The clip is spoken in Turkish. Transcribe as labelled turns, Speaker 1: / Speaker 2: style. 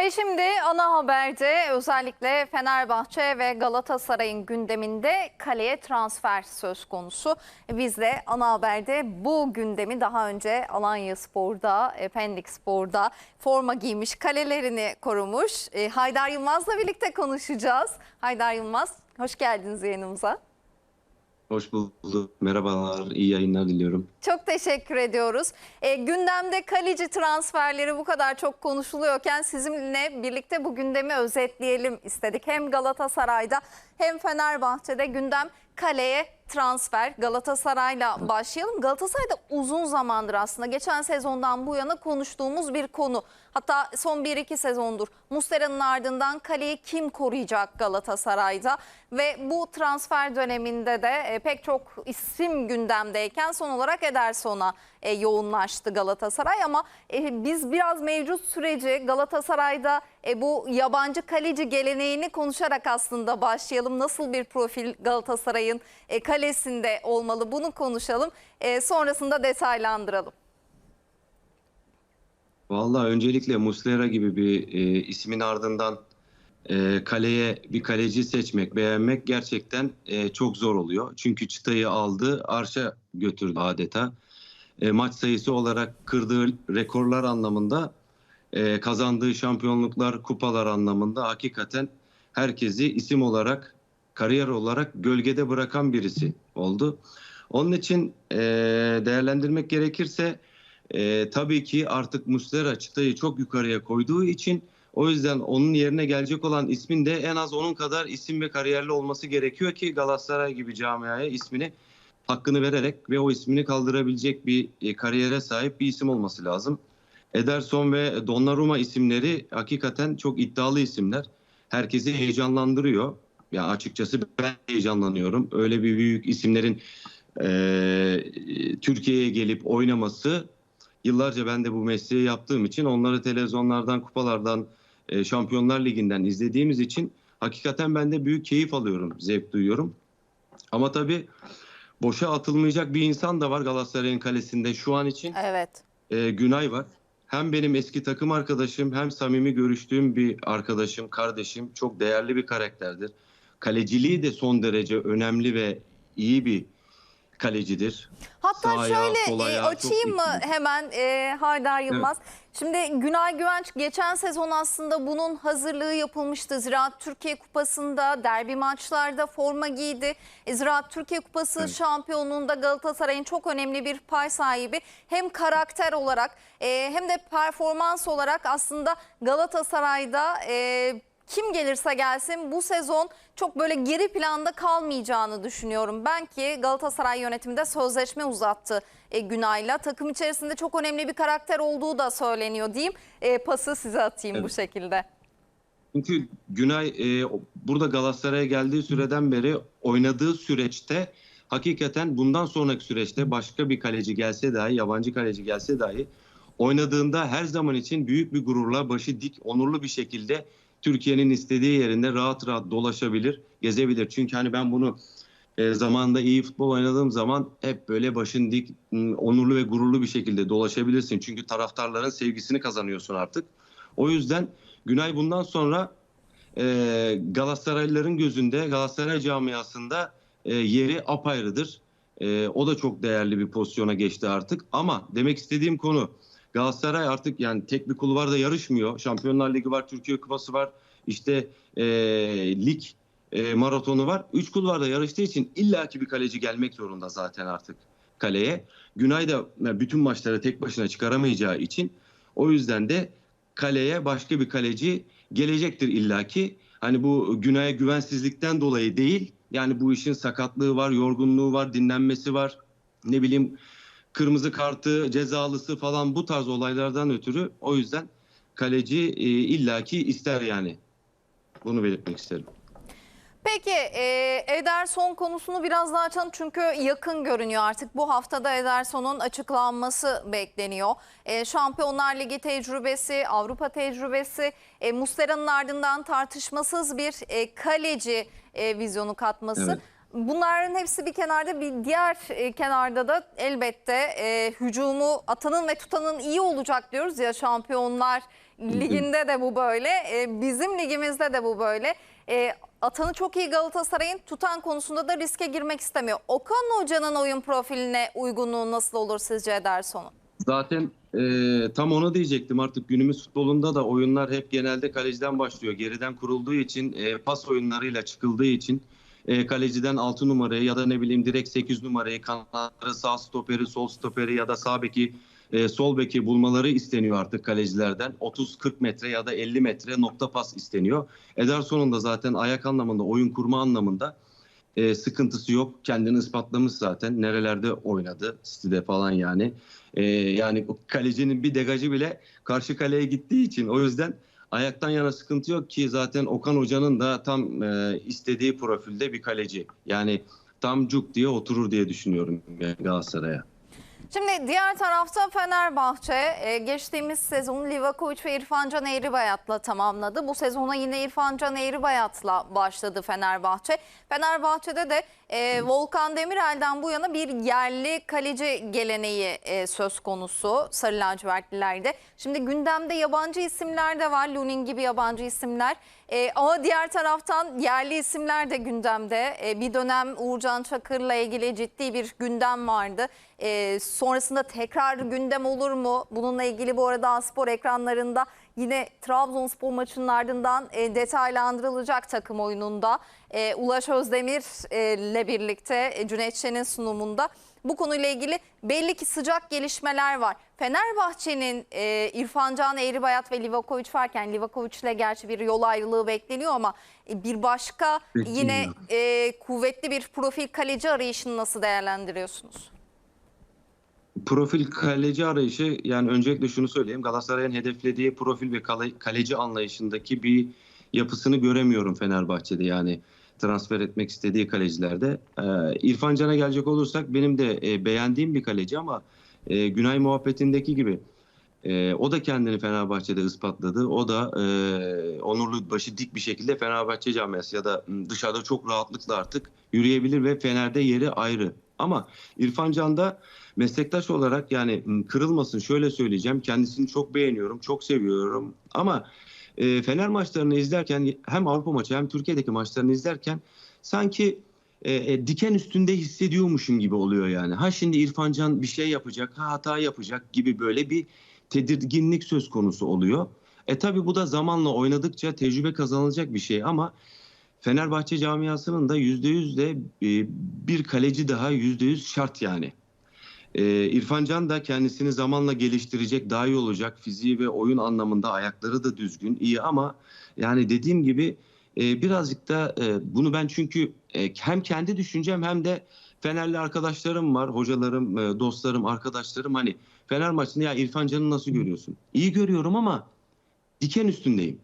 Speaker 1: Ve şimdi ana haberde özellikle Fenerbahçe ve Galatasaray'ın gündeminde kaleye transfer söz konusu. Biz de ana haberde bu gündemi daha önce Alanya Spor'da, e, Pendik Spor'da forma giymiş, kalelerini korumuş e, Haydar Yılmaz'la birlikte konuşacağız. Haydar Yılmaz, hoş geldiniz yayınımıza.
Speaker 2: Hoş bulduk. Merhabalar. iyi yayınlar diliyorum.
Speaker 1: Çok teşekkür ediyoruz. E, gündemde kaleci transferleri bu kadar çok konuşuluyorken sizinle birlikte bu gündemi özetleyelim istedik. Hem Galatasaray'da hem Fenerbahçe'de gündem kaleye transfer. Galatasaray'la başlayalım. Galatasaray'da uzun zamandır aslında geçen sezondan bu yana konuştuğumuz bir konu. Hatta son 1-2 sezondur Muslera'nın ardından kaleyi kim koruyacak Galatasaray'da? Ve bu transfer döneminde de e, pek çok isim gündemdeyken son olarak Ederson'a e, yoğunlaştı Galatasaray. Ama e, biz biraz mevcut süreci Galatasaray'da e, bu yabancı kaleci geleneğini konuşarak aslında başlayalım. Nasıl bir profil Galatasaray'ın e, kalesinde olmalı bunu konuşalım. E, sonrasında detaylandıralım.
Speaker 2: Vallahi öncelikle Muslera gibi bir e, ismin ardından e, kaleye bir kaleci seçmek, beğenmek gerçekten e, çok zor oluyor. Çünkü çıtayı aldı, arşa götürdü adeta. E, maç sayısı olarak kırdığı rekorlar anlamında, e, kazandığı şampiyonluklar, kupalar anlamında hakikaten herkesi isim olarak, kariyer olarak gölgede bırakan birisi oldu. Onun için e, değerlendirmek gerekirse e, tabii ki artık Muslera çıtayı çok yukarıya koyduğu için o yüzden onun yerine gelecek olan ismin de en az onun kadar isim ve kariyerli olması gerekiyor ki Galatasaray gibi camiaya ismini hakkını vererek ve o ismini kaldırabilecek bir e, kariyere sahip bir isim olması lazım. Ederson ve Donnarumma isimleri hakikaten çok iddialı isimler. Herkesi heyecanlandırıyor. Ya açıkçası ben heyecanlanıyorum. Öyle bir büyük isimlerin e, Türkiye'ye gelip oynaması yıllarca ben de bu mesleği yaptığım için onları televizyonlardan, kupalardan, e, Şampiyonlar Ligi'nden izlediğimiz için hakikaten ben de büyük keyif alıyorum, zevk duyuyorum. Ama tabii boşa atılmayacak bir insan da var Galatasaray'ın kalesinde şu an için.
Speaker 1: Evet.
Speaker 2: E, Günay var. Hem benim eski takım arkadaşım hem samimi görüştüğüm bir arkadaşım, kardeşim. Çok değerli bir karakterdir. Kaleciliği de son derece önemli ve iyi bir kalecidir.
Speaker 1: Hatta
Speaker 2: Sağ ayağı,
Speaker 1: şöyle
Speaker 2: sol
Speaker 1: e, açayım mı
Speaker 2: iyi.
Speaker 1: hemen e, Haydar Yılmaz? Şimdi Günay Güvenç geçen sezon aslında bunun hazırlığı yapılmıştı. Ziraat Türkiye Kupası'nda derbi maçlarda forma giydi. E, Ziraat Türkiye Kupası
Speaker 2: Evet.
Speaker 1: şampiyonluğunda Galatasaray'ın çok önemli bir pay sahibi. Hem karakter olarak e, hem de performans olarak aslında Galatasaray'da e, kim gelirse gelsin bu sezon çok böyle geri planda kalmayacağını düşünüyorum. Ben ki Galatasaray yönetiminde sözleşme uzattı e, Günay'la. Takım içerisinde çok önemli bir karakter olduğu da söyleniyor diyeyim. E, pası size atayım bu
Speaker 2: Evet.
Speaker 1: şekilde.
Speaker 2: Çünkü Günay e, burada Galatasaray'a geldiği süreden beri oynadığı süreçte hakikaten bundan sonraki süreçte başka bir kaleci gelse dahi, yabancı kaleci gelse dahi oynadığında her zaman için büyük bir gururla başı dik, onurlu bir şekilde Türkiye'nin istediği yerinde rahat rahat dolaşabilir, gezebilir. Çünkü hani ben bunu e, zamanında iyi futbol oynadığım zaman hep böyle başın dik, onurlu ve gururlu bir şekilde dolaşabilirsin. Çünkü taraftarların sevgisini kazanıyorsun artık. O yüzden Günay bundan sonra e, Galatasaraylıların gözünde, Galatasaray camiasında e, yeri apayrıdır. E, o da çok değerli bir pozisyona geçti artık. Ama demek istediğim konu Galatasaray artık yani tek bir kulvarda yarışmıyor. Şampiyonlar Ligi var, Türkiye Kupası var, işte e, lig e, maratonu var. Üç kulvarda yarıştığı için illaki bir kaleci gelmek zorunda zaten artık kaleye. Günay da e, bütün maçları tek başına çıkaramayacağı için o yüzden de kaleye başka bir kaleci gelecektir illaki. Hani bu Günay'a güvensizlikten dolayı değil. Yani bu işin sakatlığı var, yorgunluğu var, dinlenmesi var. Ne bileyim kırmızı kartı, cezalısı falan bu tarz olaylardan ötürü o yüzden kaleci e, illaki ister yani. Bunu belirtmek isterim.
Speaker 1: Peki e, Ederson konusunu biraz daha açalım çünkü yakın görünüyor artık. Bu haftada Ederson'un açıklanması bekleniyor. E, Şampiyonlar Ligi tecrübesi, Avrupa tecrübesi, e, Muslera'nın ardından tartışmasız bir e, kaleci e, vizyonu katması.
Speaker 2: Evet.
Speaker 1: Bunların hepsi bir kenarda bir diğer e, kenarda da elbette e, hücumu atanın ve tutanın iyi olacak diyoruz ya Şampiyonlar liginde de bu böyle. e, bizim ligimizde de bu böyle. E, Atan'ı çok iyi Galatasaray'ın tutan konusunda da riske girmek istemiyor. Okan Hoca'nın oyun profiline uygunluğu nasıl olur sizce Ederson'un?
Speaker 2: Zaten e, tam onu diyecektim artık günümüz futbolunda da oyunlar hep genelde kaleciden başlıyor. Geriden kurulduğu için e, pas oyunlarıyla çıkıldığı için e, kaleciden 6 numarayı ya da ne bileyim direkt 8 numarayı kanatları sağ stoperi sol stoperi ya da sağ beki e, sol beki bulmaları isteniyor artık kalecilerden. 30-40 metre ya da 50 metre nokta pas isteniyor. Ederson'un da zaten ayak anlamında oyun kurma anlamında e, sıkıntısı yok. Kendini ispatlamış zaten. Nerelerde oynadı. City'de falan yani. E, yani kalecinin bir degajı bile karşı kaleye gittiği için o yüzden ayaktan yana sıkıntı yok ki zaten Okan Hoca'nın da tam e, istediği profilde bir kaleci. Yani tam cuk diye oturur diye düşünüyorum Galatasaray'a.
Speaker 1: Şimdi diğer tarafta Fenerbahçe e, geçtiğimiz sezonu Livakovic ve İrfan Can Eğribayat'la tamamladı. Bu sezona yine İrfan Can Eğribayat'la başladı Fenerbahçe. Fenerbahçe'de de e, Volkan Demirel'den bu yana bir yerli kaleci geleneği e, söz konusu Sarı Lacivertlilerde. Şimdi gündemde yabancı isimler de var. Lunin gibi yabancı isimler. E, ama diğer taraftan yerli isimler de gündemde. E, bir dönem Uğurcan Çakır'la ilgili ciddi bir gündem vardı. E, sonrasında tekrar gündem olur mu? Bununla ilgili bu arada Aspor ekranlarında yine Trabzonspor maçının ardından e, detaylandırılacak takım oyununda. E, Ulaş Özdemir e, ile birlikte e, Cüneyt Şen'in sunumunda bu konuyla ilgili belli ki sıcak gelişmeler var. Fenerbahçe'nin e, İrfan Can Eğribayat ve Livakovic varken Livakovic ile gerçi bir yol ayrılığı bekleniyor ama e, bir başka yine e, kuvvetli bir profil kaleci arayışını nasıl değerlendiriyorsunuz?
Speaker 2: Profil kaleci arayışı yani öncelikle şunu söyleyeyim Galatasaray'ın hedeflediği profil ve kale- kaleci anlayışındaki bir yapısını göremiyorum Fenerbahçe'de yani transfer etmek istediği kalecilerde. Ee, İrfan Can'a gelecek olursak benim de e, beğendiğim bir kaleci ama e, Günay muhabbetindeki gibi e, o da kendini Fenerbahçe'de ispatladı. O da e, onurlu başı dik bir şekilde Fenerbahçe camiası ya da dışarıda çok rahatlıkla artık yürüyebilir ve Fener'de yeri ayrı. Ama İrfan Can'da meslektaş olarak yani kırılmasın şöyle söyleyeceğim. Kendisini çok beğeniyorum, çok seviyorum. Ama e, Fener maçlarını izlerken hem Avrupa maçı hem Türkiye'deki maçlarını izlerken sanki e, e, diken üstünde hissediyormuşum gibi oluyor yani. Ha şimdi İrfan Can bir şey yapacak, ha hata yapacak gibi böyle bir tedirginlik söz konusu oluyor. E tabi bu da zamanla oynadıkça tecrübe kazanılacak bir şey ama Fenerbahçe camiasının da %100 de e, bir kaleci daha %100 şart yani. E, İrfan Can da kendisini zamanla geliştirecek, daha iyi olacak. Fiziği ve oyun anlamında ayakları da düzgün, iyi ama yani dediğim gibi e, birazcık da e, bunu ben çünkü e, hem kendi düşüncem hem de Fenerli arkadaşlarım var, hocalarım, dostlarım, arkadaşlarım hani Fener maçında ya İrfan Can'ı nasıl görüyorsun? İyi görüyorum ama diken üstündeyim.